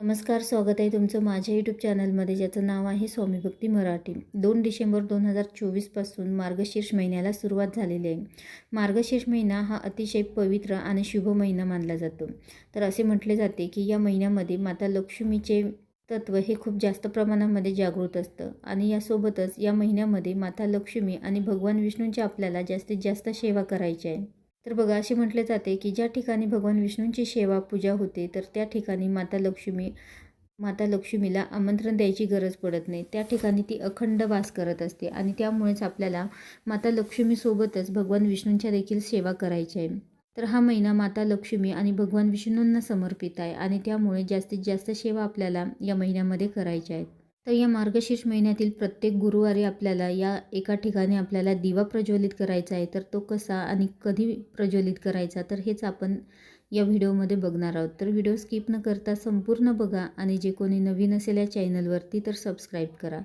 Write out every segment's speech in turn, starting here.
नमस्कार स्वागत आहे तुमचं माझ्या यूट्यूब चॅनलमध्ये ज्याचं नाव आहे स्वामी भक्ती मराठी. दोन डिसेंबर दोन हजार चोवीसपासून मार्गशीर्ष महिन्याला सुरुवात झालेली आहे. मार्गशीर्ष महिना हा अतिशय पवित्र आणि शुभ महिना मानला जातो. तर असे म्हटले जाते की या महिन्यामध्ये माता लक्ष्मीचे तत्व हे खूप जास्त प्रमाणामध्ये जागृत असतं आणि यासोबतच या महिन्यामध्ये माता लक्ष्मी आणि भगवान विष्णूंची आपल्याला जास्तीत जास्त सेवा करायची आहे. तर बघा असे म्हटले जाते की ज्या ठिकाणी भगवान विष्णूंची सेवा पूजा होते तर त्या ठिकाणी माता लक्ष्मी माता लक्ष्मीला आमंत्रण द्यायची गरज पडत नाही. त्या ठिकाणी ती अखंड वास करत असते आणि त्यामुळेच आपल्याला माता लक्ष्मीसोबतच भगवान विष्णूंच्या देखील सेवा करायची आहे. तर हा महिना माता लक्ष्मी आणि भगवान विष्णूंना समर्पित आहे आणि त्यामुळे जास्तीत जास्त सेवा आपल्याला या महिन्यामध्ये करायच्या आहेत तर या मार्गशीर्ष महिन्यातील प्रत्येक गुरुवारी आपल्याला या एका ठिकाणी आपल्याला दिवा प्रज्वलित करायचा आहे. तर तो कसा आणि कधी प्रज्वलित करायचा? तर हेच आपण या व्हिडिओमध्ये बघणार आहोत. तर व्हिडिओ स्किप न करता संपूर्ण बघा आणि जे कोणी नवीन असेल या चॅनलवरती तर सबस्क्राईब करा.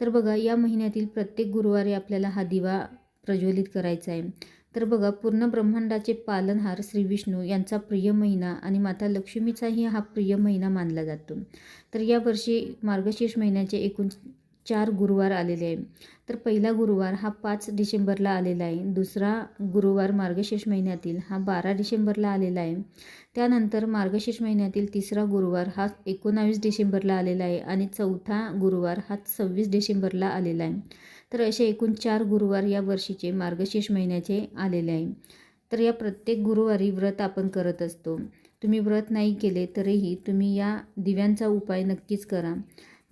तर बघा या महिन्यातील प्रत्येक गुरुवारी आपल्याला हा दिवा प्रज्वलित करायचा आहे. तर बघा पूर्ण ब्रह्मांडाचे पालनहार श्री विष्णू यांचा प्रिय महिना आणि माता लक्ष्मीचाही हा प्रिय महिना मानला जातो. तर यावर्षी मार्गशीर्ष महिन्याचे एकूण चार गुरुवार आलेले आहे. तर पहिला गुरुवार हा पाच डिसेंबरला आलेला आहे. दुसरा गुरुवार मार्गशीर्ष महिन्यातील हा बारा डिसेंबरला आलेला आहे. त्यानंतर मार्गशीर्ष महिन्यातील तिसरा गुरुवार हा एकोणावीस डिसेंबरला आलेला आहे आणि चौथा गुरुवार हा सव्वीस डिसेंबरला आलेला आहे. तर असे एकूण चार गुरुवार या वर्षीचे मार्गशीर्ष महिन्याचे आलेले आहे. तर या प्रत्येक गुरुवारी व्रत आपण करत असतो. तुम्ही व्रत नाही केले तरीही तुम्ही या दिव्यांचा उपाय नक्कीच करा.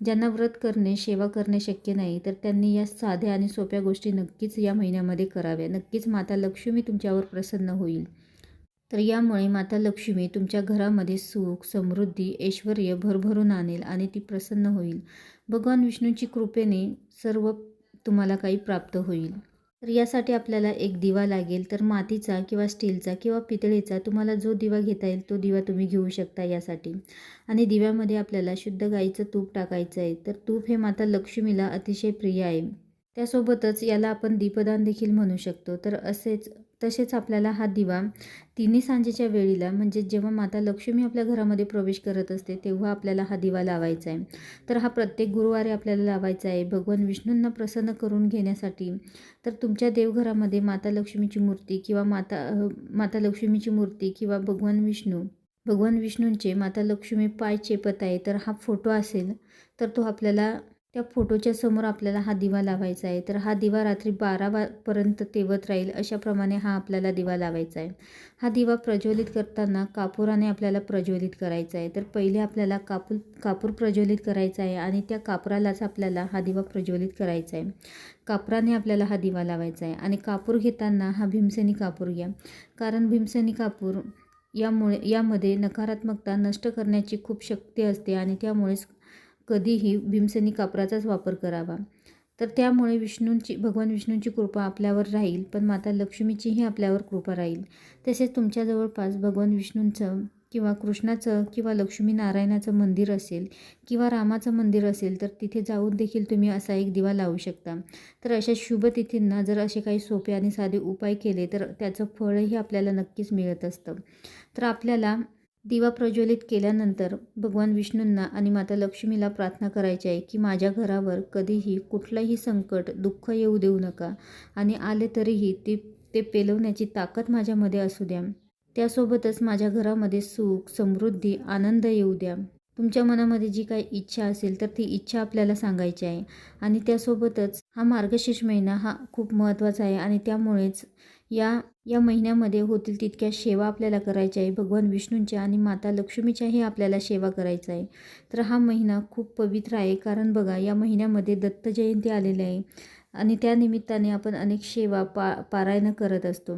ज्यांना व्रत करणे सेवा करणे शक्य नाही तर त्यांनी या साध्या आणि सोप्या गोष्टी नक्कीच या महिन्यामध्ये कराव्या. नक्कीच माता लक्ष्मी तुमच्यावर प्रसन्न होईल. तर यामुळे माता लक्ष्मी तुमच्या घरामध्ये सुख समृद्धी ऐश्वर भरभरून आणेल आणि ती प्रसन्न होईल. भगवान विष्णूची कृपेने सर्व तुम्हाला काही प्राप्त होईल. तर यासाठी आपल्याला एक दिवा लागेल. तर मातीचा किंवा स्टीलचा किंवा पितळेचा तुम्हाला जो दिवा घेता येईल तो दिवा तुम्ही घेऊ शकता यासाठी. आणि दिव्यामध्ये आपल्याला शुद्ध गाईचं तूप टाकायचं आहे. तर तूप हे माता लक्ष्मीला अतिशय प्रिय आहे. त्यासोबतच याला आपण दीपदान देखील म्हणू शकतो. तर असेच तसेच आपल्याला हा दिवा तिन्ही सांजेच्या वेळीला म्हणजे जेव्हा माता लक्ष्मी आपल्या घरामध्ये प्रवेश करत असते तेव्हा आपल्याला हा दिवा लावायचा आहे. तर हा प्रत्येक गुरुवारी आपल्याला लावायचा आहे. भगवान विष्णूंना प्रसन्न करून घेण्यासाठी तर तुमच्या देवघरामध्ये माता लक्ष्मीची मूर्ती किंवा माता माता लक्ष्मीची मूर्ती किंवा भगवान विष्णू भगवान विष्णूंचे माता लक्ष्मी पाय चेपत आहे तर हा फोटो असेल तर तो आपल्याला त्या फोटोच्या समोर आपल्याला हा दिवा लावायचा आहे. तर हा दिवा रात्री बारा वापर्यंत तेवत राहील अशाप्रमाणे हा आपल्याला दिवा लावायचा आहे. हा दिवा प्रज्वलित करताना कापूराने आपल्याला प्रज्वलित करायचा आहे. तर पहिले आपल्याला कापूर कापूर प्रज्वलित करायचा आहे आणि त्या कापरालाच आपल्याला हा दिवा प्रज्वलित करायचा आहे. कापराने आपल्याला हा दिवा लावायचा आहे आणि कापूर घेताना हा भीमसेनी कापूर घ्या. कारण भीमसेनी कापूर यामुळे यामध्ये नकारात्मकता नष्ट करण्याची खूप शक्ती असते आणि त्यामुळेच कधीही भीमसेनी कापराचाच वापर करावा. तर त्यामुळे विष्णूंची भगवान विष्णूंची कृपा आपल्यावर राहील पण माता लक्ष्मीचीही आपल्यावर कृपा राहील. तसेच तुमच्या जवळपास भगवान विष्णूंचं किंवा कृष्णाचं किंवा लक्ष्मी नारायणाचं मंदिर असेल किंवा रामाचं मंदिर असेल तर तिथे जाऊन देखील तुम्ही असा एक दिवा लावू शकता. तर अशा शुभ तिथींना जर असे काही सोपे आणि साधे उपाय केले तर त्याचं फळही आपल्याला नक्कीच मिळत असतं. तर आपल्याला दिवा प्रज्वलित केल्यानंतर भगवान विष्णूंना आणि माता लक्ष्मीला प्रार्थना करायची आहे की माझ्या घरावर कधीही कुठलंही संकट दुःख येऊ देऊ नका आणि आले तरीही ते ते पेलवण्याची ताकद माझ्यामध्ये असू द्या. त्यासोबतच माझ्या घरामध्ये सुख समृद्धी आनंद येऊ द्या. तुमच्या मनामध्ये जी काही इच्छा असेल तर ती इच्छा आपल्याला सांगायची आहे आणि त्यासोबतच हा मार्गशीर्ष महिना हा खूप महत्त्वाचा आहे आणि त्यामुळेच या या महिन्यामध्ये होतील तितक्या सेवा आपल्याला करायच्या आहे. भगवान विष्णूंच्या आणि माता लक्ष्मीच्याही आपल्याला सेवा करायचा आहे. तर हा महिना खूप पवित्र आहे. कारण बघा या महिन्यामध्ये दत्त जयंती आलेली आहे. आणि त्यानिमित्ताने आपण अनेक सेवा पा पारायणं करत असतो.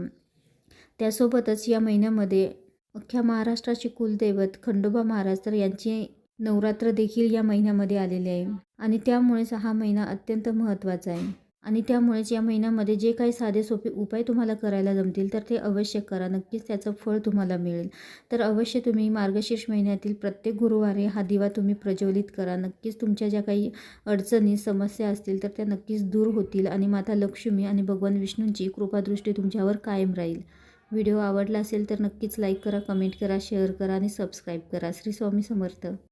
त्यासोबतच या महिन्यामध्ये अख्ख्या महाराष्ट्राचे कुलदैवत खंडोबा महाराज तर यांचे नवरात्र देखील या महिन्यामध्ये आलेले आहे. आणि त्यामुळेच हा महिना अत्यंत महत्त्वाचा आहे. आणि त्यामुळेच या महिन्यामध्ये जे काही साधे सोपे उपाय तुम्हाला करायला जमतील तर ते अवश्य करा. नक्कीच त्याचं फळ तुम्हाला मिळेल. तर अवश्य तुम्ही मार्गशीर्ष महिन्यातील प्रत्येक गुरुवारी हा दिवा तुम्ही प्रज्वलित करा. नक्कीच तुमच्या ज्या काही अडचणी समस्या असतील तर त्या नक्कीच दूर होतील आणि माता लक्ष्मी आणि भगवान विष्णूंची कृपादृष्टी तुमच्यावर कायम राहील. व्हिडिओ आवडला असेल तर नक्कीच लाईक करा कमेंट करा शेअर करा आणि सबस्क्राईब करा. श्री स्वामी समर्थ.